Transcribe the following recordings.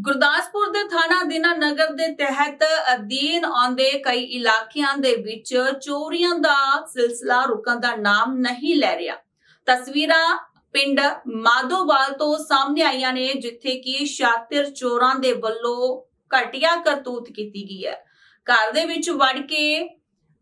ਗੁਰਦਾਸਪੁਰ ਦੇ ਥਾਣਾ ਦੀਨਾ ਨਗਰ ਦੇ ਤਹਿਤ ਅਧੀਨ ਆਉਂਦੇ ਕਈ ਇਲਾਕਿਆਂ ਦੇ ਵਿੱਚ ਚੋਰੀਆਂ ਦਾ ਸਿਲਸਿਲਾ ਰੁਕਣ ਦਾ ਨਾਮ ਨਹੀਂ ਲੈ ਰਿਹਾ। ਤਸਵੀਰਾਂ ਪਿੰਡ ਮਾਧੋਵਾਲ ਤੋਂ ਸਾਹਮਣੇ ਆਈਆਂ ਨੇ, ਜਿੱਥੇ ਕਿ ਸ਼ਾਤਿਰ ਚੋਰਾਂ ਦੇ ਵੱਲੋਂ ਘਟੀਆ ਕਰਤੂਤ ਕੀਤੀ ਗਈ ਹੈ। ਘਰ ਦੇ ਵਿੱਚ ਵੜ ਕੇ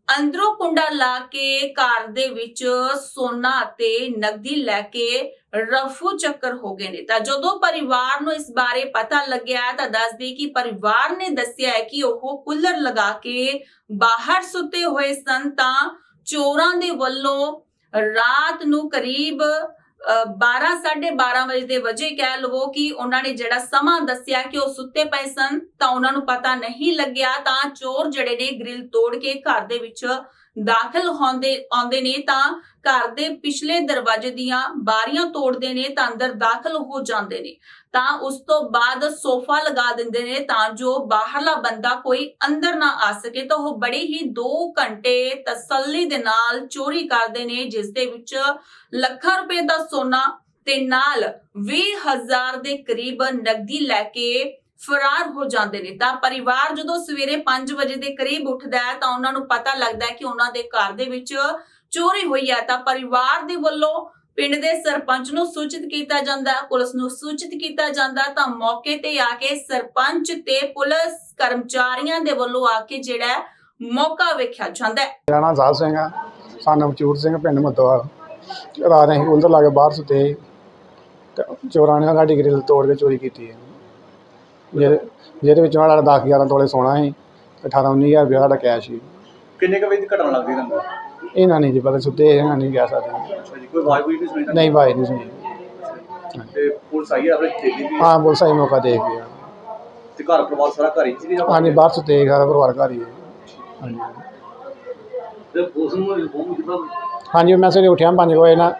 ਅੰਦਰੋਂ ਕੁੰਡਾ ਲਾ ਕੇ ਘਰ ਦੇ ਵਿੱਚ ਸੋਨਾ ਅਤੇ ਨਗਦੀ ਲੈ ਕੇ ਰਫੂ ਚੱਕਰ ਹੋ ਗਏ ਨੇ। ਤਾਂ ਜਦੋਂ ਪਰਿਵਾਰ ਨੂੰ ਇਸ ਬਾਰੇ ਪਤਾ ਲੱਗਿਆ ਤਾਂ ਦੱਸਦੇ ਕਿ ਪਰਿਵਾਰ ਨੇ ਦੱਸਿਆ ਹੈ ਕਿ ਉਹ ਕੂਲਰ ਲਗਾ ਕੇ ਬਾਹਰ ਸੁੱਤੇ ਹੋਏ ਸਨ ਤਾਂ ਚੋਰਾਂ ਦੇ ਵੱਲੋਂ ਰਾਤ ਨੂੰ ਕਰੀਬ 12:30 ਵਜੇ ਦੇ ਵਜੇ ਕਹਿ ਲਵੋ ਕਿ ਉਹਨਾਂ ਨੇ ਜਿਹੜਾ ਸਮਾਂ ਦੱਸਿਆ ਕਿ ਉਹ ਸੁੱਤੇ ਪਏ ਸਨ ਤਾਂ ਉਹਨਾਂ ਨੂੰ ਪਤਾ ਨਹੀਂ ਲੱਗਿਆ ਤਾਂ ਚੋਰ ਜਿਹੜੇ ਨੇ ਗ੍ਰਿਲ ਤੋੜ ਕੇ ਘਰ ਦੇ ਵਿੱਚ ਦਾਖਲ ਹੁੰਦੇ, ਆਉਂਦੇ ਨੇ ਤਾਂ ਘਰ ਦੇ ਪਿਛਲੇ ਦਰਵਾਜ਼ੇ ਦੀਆਂ ਬਾਰੀਆਂ ਤੋੜਦੇ ਨੇ ਤਾਂ ਅੰਦਰ ਦਾਖਲ ਹੋ ਜਾਂਦੇ ਨੇ। ਤਾਂ ਉਸ ਤੋਂ ਬਾਅਦ ਸੋਫਾ ਲਗਾ ਦਿੰਦੇ ਨੇ ਤਾਂ ਜੋ ਬਾਹਰਲਾ ਬੰਦਾ ਕੋਈ ਅੰਦਰ ਨਾ ਆ ਸਕੇ। ਤਾਂ ਉਹ ਬੜੇ ਹੀ 2 ਘੰਟੇ ਤਸੱਲੀ ਦੇ ਨਾਲ ਚੋਰੀ ਕਰਦੇ ਨੇ, ਜਿਸ ਦੇ ਵਿੱਚ ਲੱਖਾਂ ਰੁਪਏ ਦਾ ਸੋਨਾ ਤੇ ਨਾਲ 20000 ਦੇ ਕਰੀਬ ਨਕਦੀ ਲੈ ਕੇ ਫਰਾਰ ਹੋ ਜਾਂਦੇ ਨੇ। ਤਾਂ ਪਰਿਵਾਰ ਜਦੋਂ ਸਵੇਰੇ 5 ਵਜੇ ਦੇ ਕਰੀਬ ਉੱਠਦਾ ਹੈ, ਤਾਂ ਉਹਨਾਂ ਨੂੰ ਪਤਾ ਲੱਗਦਾ ਹੈ ਕਿ ਉਹਨਾਂ ਦੇ ਘਰ ਦੇ ਵਿੱਚ ਚੋਰੀ ਹੋਈ ਹੈ। ਤਾਂ ਪਰਿਵਾਰ ਦੇ ਵੱਲੋਂ ਪਿੰਡ ਦੇ ਸਰਪੰਚ ਨੂੰ ਸੂਚਿਤ ਕੀਤਾ ਜਾਂਦਾ ਪੁਲਿਸ ਨੂੰ ਸੂਚਿਤ ਕੀਤਾ ਜਾਂਦਾ ਤਾਂ ਮੌਕੇ ਤੇ ਆ ਕੇ ਸਰਪੰਚ ਤੇ ਪੁਲਿਸ ਕਰਮਚਾਰੀਆਂ ਦੇ ਵੱਲੋਂ ਆ ਕੇ ਜਿਹੜਾ ਮੌਕਾ ਵੇਖਿਆ ਜਾਂਦਾ ਹੈ। ਮੇਰਾ ਨਾਮ ਸਾਧ ਸਿੰਘ ਆ ਸਾਨੂੰ ਚੂਰ ਸਿੰਘ, ਪਿੰਡ ਮੱਦੋਵਾਲ ਰਾਤ ਅਸੀਂ ਕੂਲਰ ਲਾ ਕੇ ਬਾਹਰ ਸੁੱਤੇ ਸੀ। ਤੇ ਚੋਰਾਂ ਨੇ ਸਾਡੀ ਗ੍ਰਿਲ ਤੋੜ ਕੇ ਚੋਰੀ ਕੀਤੀ ਹੈ। ਜਿਹਦੇ ਜਿਹਦੇ ਵਿੱਚ ਸਾਡਾ 10 11 ਤੋਲੇ ਸੋਨਾ ਸੀ ਤੇ 18 19000 ਰੁਪਇਆ ਸਾਡਾ ਕੈਸ਼ ਸੀ। ਕਿੰਨੇ ਕੁ ਵਜੇ ਦੀ ਘਟਨਾ ਲੱਗਦੀ ਤੁਹਾਨੂੰ? ਇਹਨਾਂ ਨਹੀਂ ਜੀ ਪਤਾ ਸੁੱਤੇ ਇਹਨਾਂ ਨਹੀਂ ਕਹਿ ਸਕਦੇ। ਅੱਛਾ ਜੀ ਕੋਈ ਆਵਾਜ਼ ਕੋਈ ਨਹੀਂ ਸੁਣੀ? ਤੁਹਾਨੂੰ? ਨਹੀਂ ਭਾਈ ਨਹੀਂ ਸੁਣੀ। ਤੇ ਪੁਲਿਸ ਆਈ ਆਪਣੇ ਹਾਂ ਪੁਲਿਸ ਆਈ ਮੌਕਾ ਦੇਖ ਗਿਆ ਤੇ ਘਰ ਪਰਿਵਾਰ ਸਾਰਾ ਘਰ ਹੀ ਸੀ ਹਾਂਜੀ ਬਾਹਰ ਸੁੱਤੇ ਸੀ, ਸਾਰਾ ਪਰਿਵਾਰ ਘਰ ਹੀ ਹੈ। ਹਾਂਜੀ। ਤੇ ਪੁਲਿਸ ਨੂੰ ਇਨਫੋਰਮ ਕੀਤਾ? ਹਾਂਜੀ ਮੈਂ ਸਵੇਰੇ ਉੱਠਿਆ 5 ਵਜੇ ਨਾ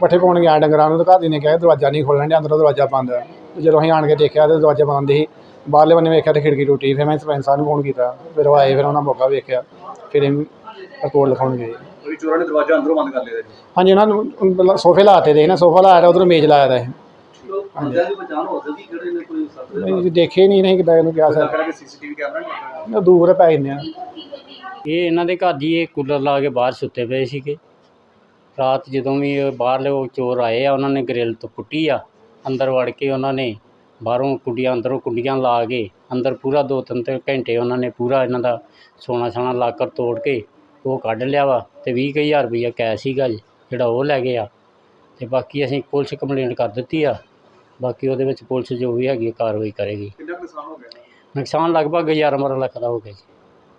ਪੱਠੇ ਪਾਉਣ ਗਿਆ ਡੰਗਰਾਂ ਨੂੰ ਤੇ ਘਰ ਦੀ ਨੇ ਕਿਹਾ ਦਰਵਾਜ਼ਾ ਨਹੀਂ ਖੋਲਣ ਡਿਆ ਅੰਦਰੋਂ ਦਰਵਾਜ਼ਾ ਬੰਦ ਹੈ ਜਦੋਂ ਅਸੀਂ ਆਣ ਕੇ ਦੇਖਿਆ ਤੇ ਦਰਵਾਜ਼ਾ ਬੰਦ ਸੀ ਬਾਹਰਲੇ ਬੰਨੇ ਵੇਖਿਆ ਤੇ ਖਿੜਕੀ ਟੁੱਟੀ ਫਿਰ ਮੈਂ ਸਰਪੰਚ ਸਾਹਿਬ ਨੂੰ ਫੋਨ ਕੀਤਾ ਫਿਰ ਉਹ ਆਏ ਫਿਰ ਉਹਨਾਂ ਮੌਕਾ ਵੇਖਿਆ ਫਿਰ ਇਹ ਰਿਪੋਰਟ ਲਿਖਾਉਣ ਗਏ। ਕੋਈ ਚੋਰਾਂ ਨੇ ਦਰਵਾਜ਼ਾ ਅੰਦਰੋਂ ਬੰਦ ਕਰ ਲਿਆ ਸੀ ਹਾਂਜੀ ਉਹਨਾਂ ਨੂੰ ਸੋਫੇ ਲਾਤੇ ਦੇ ਨਾ ਸੋਫਾ ਲਾਇਆ ਉਧਰੋਂ ਮੇਜ਼ ਲਾਇਆ ਦਾ ਬੰਦਿਆਂ ਦੀ ਪਛਾਣ ਹੋ ਸਕਦੀ ਕਿਹੜੇ ਨੇ ਕੋਈ ਸੱਤ ਨਹੀਂ ਜੀ, ਦੇਖੇ ਨਹੀਂ ਨਹੀਂ ਕਿਦਾਂ ਇਹਨੂੰ ਕਿਹਾ ਸਰ। ਕਿ ਸੀਸੀਟੀਵੀ ਕੈਮਰਾ ਨਹੀਂ ਲੱਗਾ ਦੂਰ ਪੈ ਜਾਂਦੇ ਆ। ਇਹ ਇਹਨਾਂ ਦੇ ਘਰ ਜੀ ਇਹ ਕੂਲਰ ਲਾ ਕੇ ਬਾਹਰ ਸੁੱਤੇ ਪਏ ਸੀਗੇ। ਰਾਤ ਜਦੋਂ ਵੀ ਇਹ ਬਾਹਰਲੇ ਉਹ ਚੋਰ ਆਏ ਆ ਉਹਨਾਂ ਨੇ ਗ੍ਰਿਲ ਤੋਂ ਪੁੱਟੀ ਆ। ਅੰਦਰ ਵੜ ਕੇ ਉਹਨਾਂ ਨੇ ਬਾਹਰੋਂ ਕੁੰਡੀਆਂ ਅੰਦਰੋਂ ਕੁੰਡੀਆਂ ਲਾ ਕੇ ਅੰਦਰ ਪੂਰਾ ਦੋ ਤਿੰਨ ਤਿੰਨ ਘੰਟੇ ਉਹਨਾਂ ਨੇ ਪੂਰਾ ਇਹਨਾਂ ਦਾ ਸੋਨਾ ਸਾਨਾ ਲਾਕਰ ਤੋੜ ਕੇ ਉਹ ਕੱਢ ਲਿਆ ਵਾ ਤੇ 20000 ਰੁਪਈਆ ਕੈਸ਼ ਸੀਗਾ ਜੀ ਜਿਹੜਾ ਉਹ ਲੈ ਗਏ ਆ। ਤੇ ਬਾਕੀ ਅਸੀਂ ਪੁਲਿਸ ਕੰਪਲੇਂਟ ਕਰ ਦਿੱਤੀ ਆ। ਬਾਕੀ ਉਹਦੇ ਵਿੱਚ ਪੁਲਿਸ ਜੋ ਵੀ ਹੈਗੀ ਆ ਕਾਰਵਾਈ ਕਰੇਗੀ। ਕਿੰਨਾ ਕੁ ਨੁਕਸਾਨ ਹੋ ਗਿਆ? ਨੁਕਸਾਨ ਲਗਭਗ 11 12 ਲੱਖ ਦਾ ਹੋ ਗਿਆ ਜੀ।